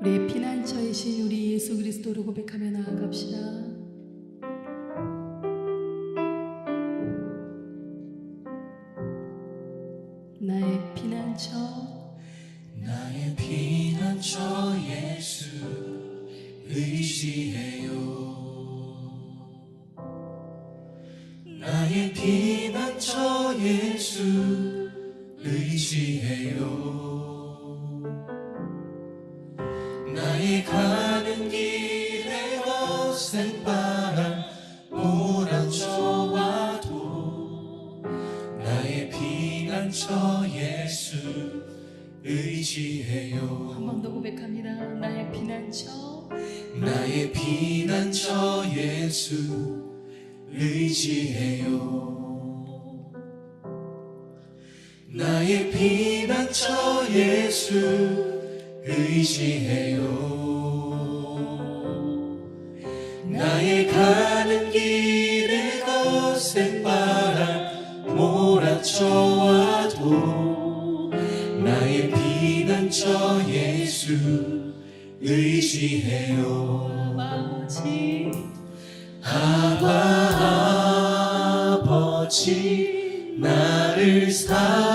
우리의 피난처이신 우리 예수 그리스도를 고백하며 나아갑시다. 예수 의지해요. 나의 가는 길에 거센 바람 몰아쳐와도 나의 피난처 예수 의지해요. 아버지 아바 아버지 나를 사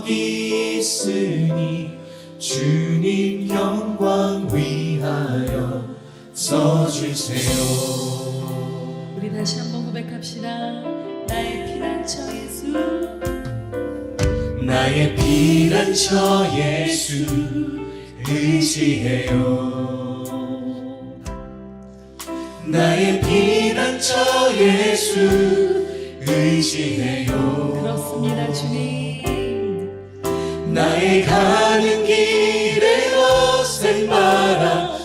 여기 있으니 주님 영광 위하여 써주세요. 우리 다시 한번 고백합시다. 나의 피난처 예수. 나의 피난처 예수 의지해요. 나의 피난처 예수 의지해요. 그렇습니다 주님 나의 가는 길에 바람 몰아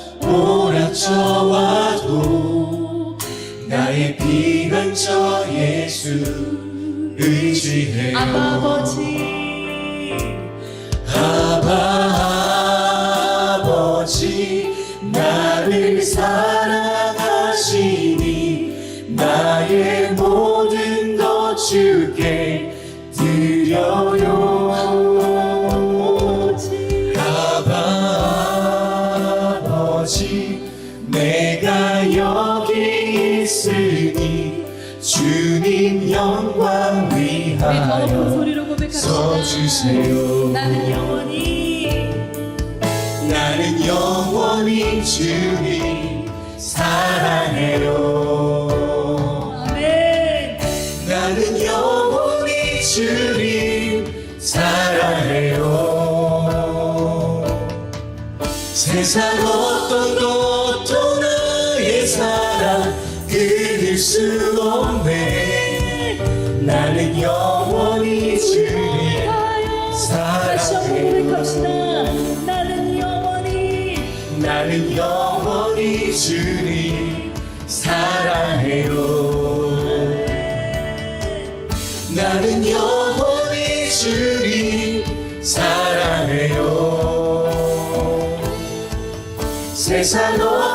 주님 영광 높은 위하여 써주세요. 나는 영원히 나는 영원히 주님 사랑해요 다시 한번 고백합시다. 나는 영원히 나는 영원히 주님 사랑해요. 나는 영원히 주님 사랑해요. 세상 어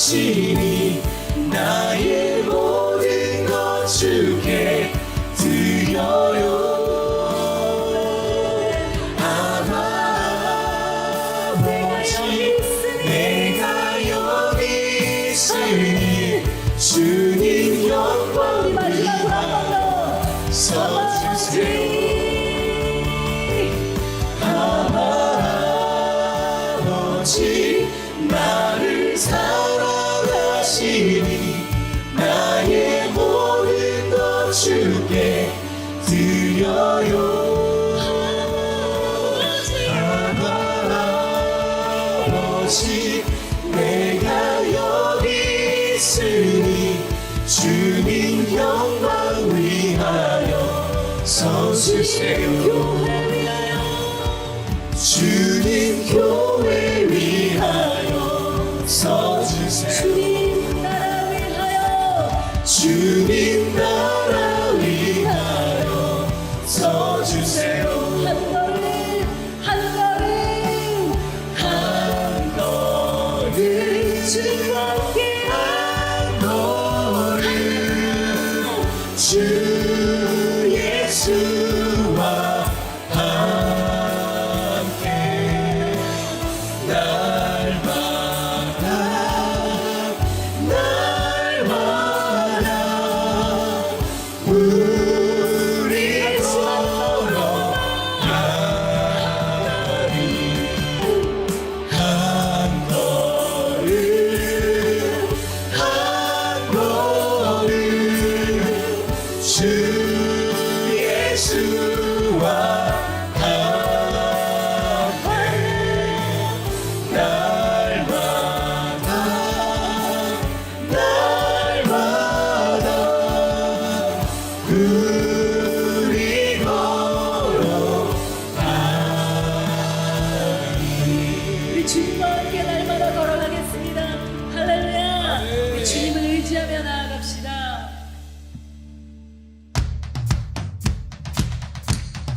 영 주께 드려요. 아버지 내가 여기 있으니 주님 영광 위하여 선수 세우고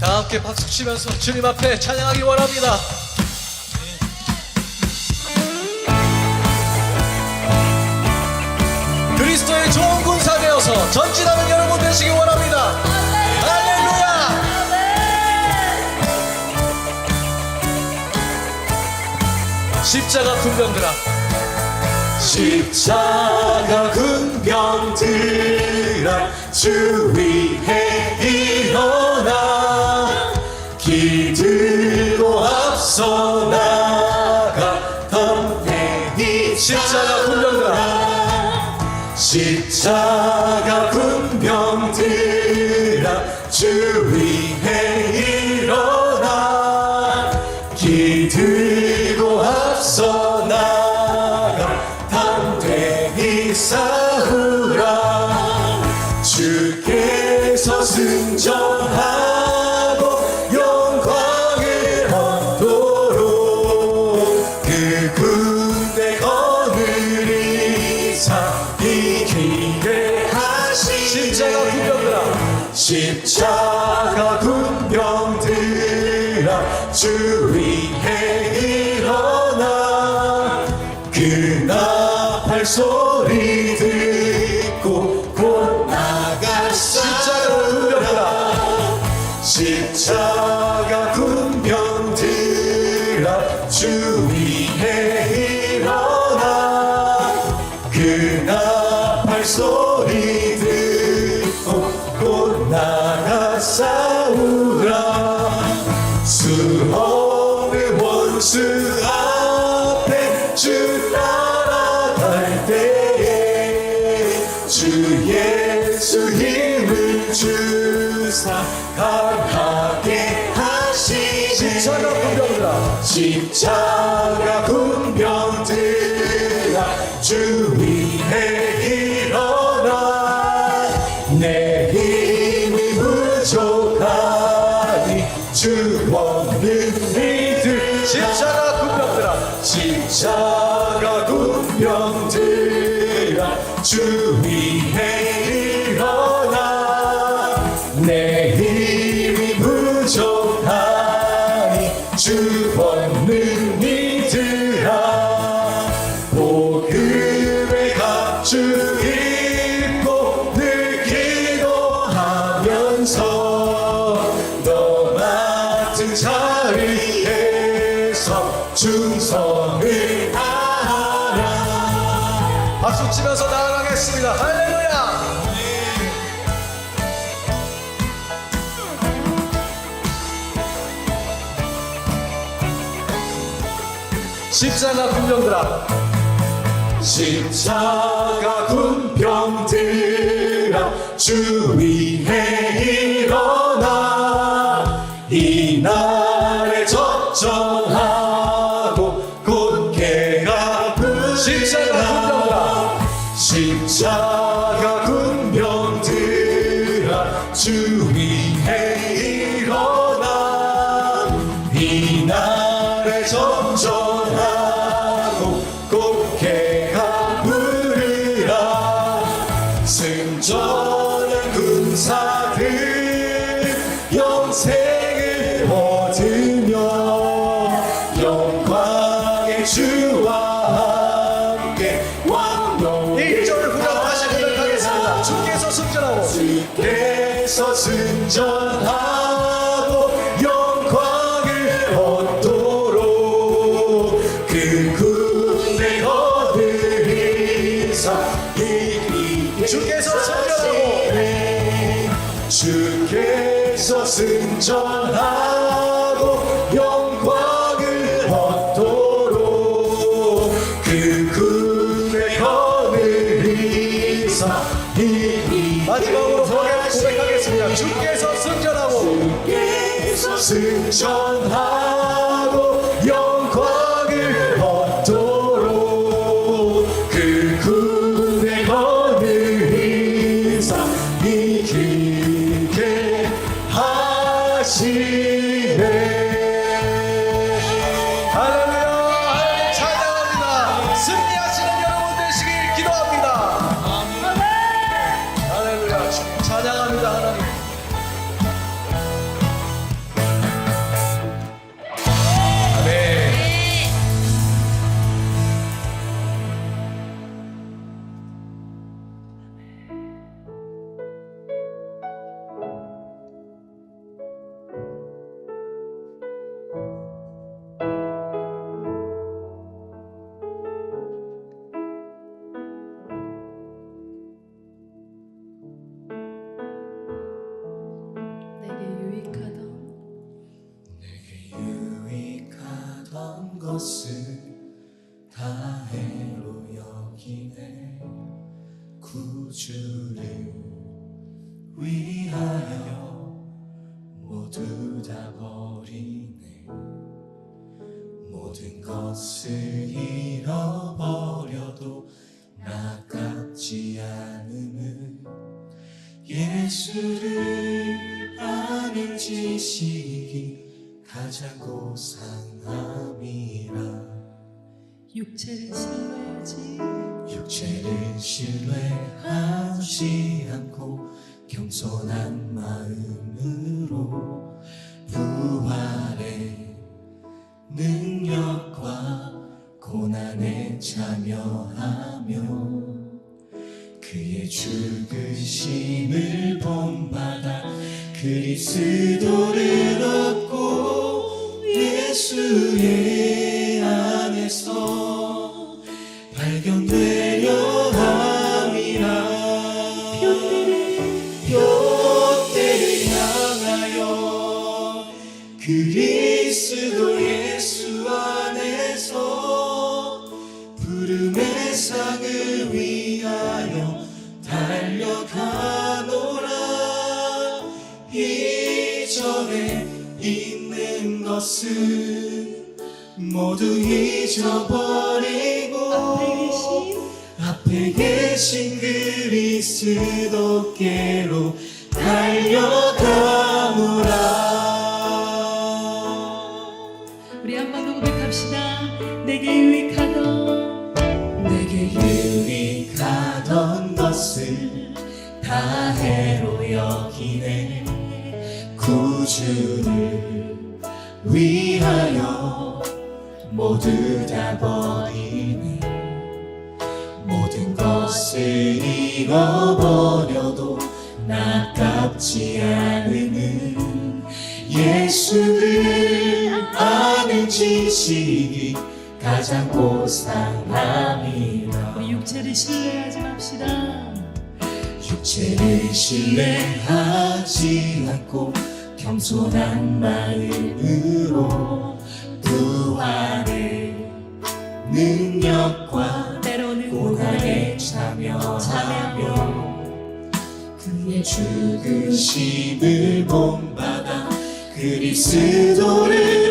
다 함께 박수 치면서 주님 앞에 찬양하기 원합니다. 그리스도의 좋은 군사 되어서 전진하는 여러분 되시기 원합니다. 할렐루야! 십자가 군병들아 십자가 군병들아 주위해 이 들고 앞서 나가 덤탱이 네. 십자가 훈련가. 십자가 십자가 분별 myself. 없는 이들. 진짜가 군병들아. 진짜가 군병들아. 주위에 박수 치면서 나아가겠습니다. 할렐루야! 십자가 군병들아 십자가 군병들아 주 위에 to 모든 것을 잃어버려도 나깝지 않음을 예수를 아는 지식이 가장 고상함이라. 육체를 신뢰하지. 육체를 신뢰하지 않고 겸손한 마음으로 부활의 능력과 고난에 참여하며 그의 죽으심을 본받아 그리스도를 얻고 예수의 이절에 있는 것은 모두 잊어버리고 앞에 계신, 앞에 계신 그리스도께로 모두 다 버리네. 모든 것을 잃어버려도 나깝지 않은 예수를 아는 지식이 가장 보상함이라. 육체를 신뢰하지 맙시다. 육체를 신뢰하지 않고 겸손한 마음으로 구하네 능력과 때로는 고난에 자며 자며 그의 죽으심을 본받아 그리스도를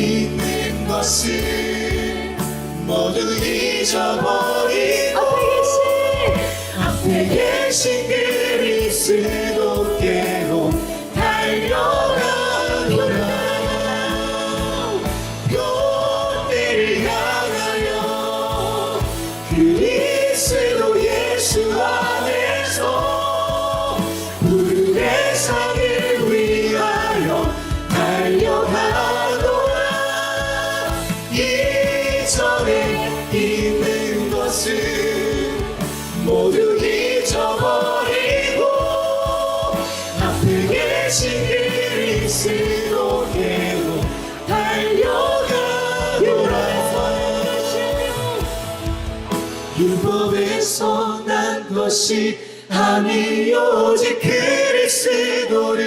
있는 것을 모두 잊어버리고 앞에 계신 앞에 계신 그리스도. 것이 아니 오직 그리스도를.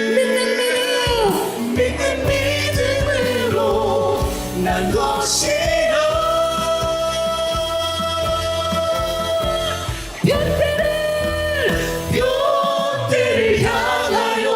믿는 믿음으로 난 것이라. 변태를 변태를 향하여